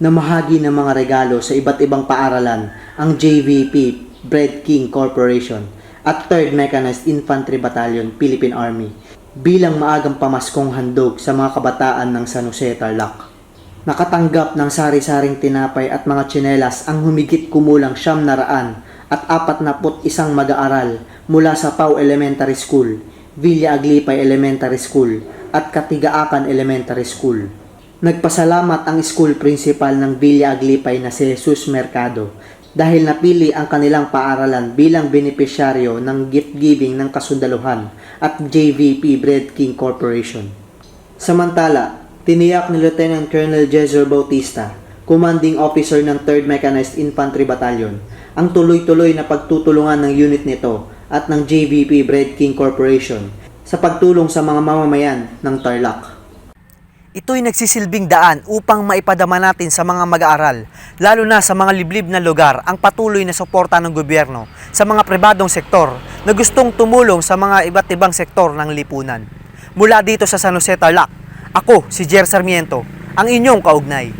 namahagi ng mga regalo sa iba't ibang paaralan ang JVP Bread King Corporation at 3rd Mechanized Infantry Battalion Philippine Army bilang maagang pamaskong handog sa mga kabataan ng San Jose Tarlac. Nakatanggap ng sari-saring tinapay at mga tsinelas ang humigit kumulang siyam na raan at apat na put isang mag-aaral mula sa Pau Elementary School, Villa Aglipay Elementary School at Katigaakan Elementary School. Nagpasalamat ang school principal ng Villa Aglipay na si Jesus Mercado dahil napili ang kanilang paaralan bilang benepisyaryo ng gift giving ng kasundaluhan at JVP Bread King Corporation. Samantala, tiniyak ni Lieutenant Colonel Jezer Bautista, commanding officer ng 3rd Mechanized Infantry Battalion, ang tuloy-tuloy na pagtutulungan ng unit nito at ng JVP Bread King Corporation sa pagtulong sa mga mamamayan ng Tarlac. Ito'y nagsisilbing daan upang maipadama natin sa mga mag-aaral, lalo na sa mga liblib na lugar, ang patuloy na suporta ng gobyerno sa mga pribadong sektor na gustong tumulong sa mga iba't ibang sektor ng lipunan. Mula dito sa San Jose Tarlac, ako si Jer Sarmiento, ang inyong kaugnay.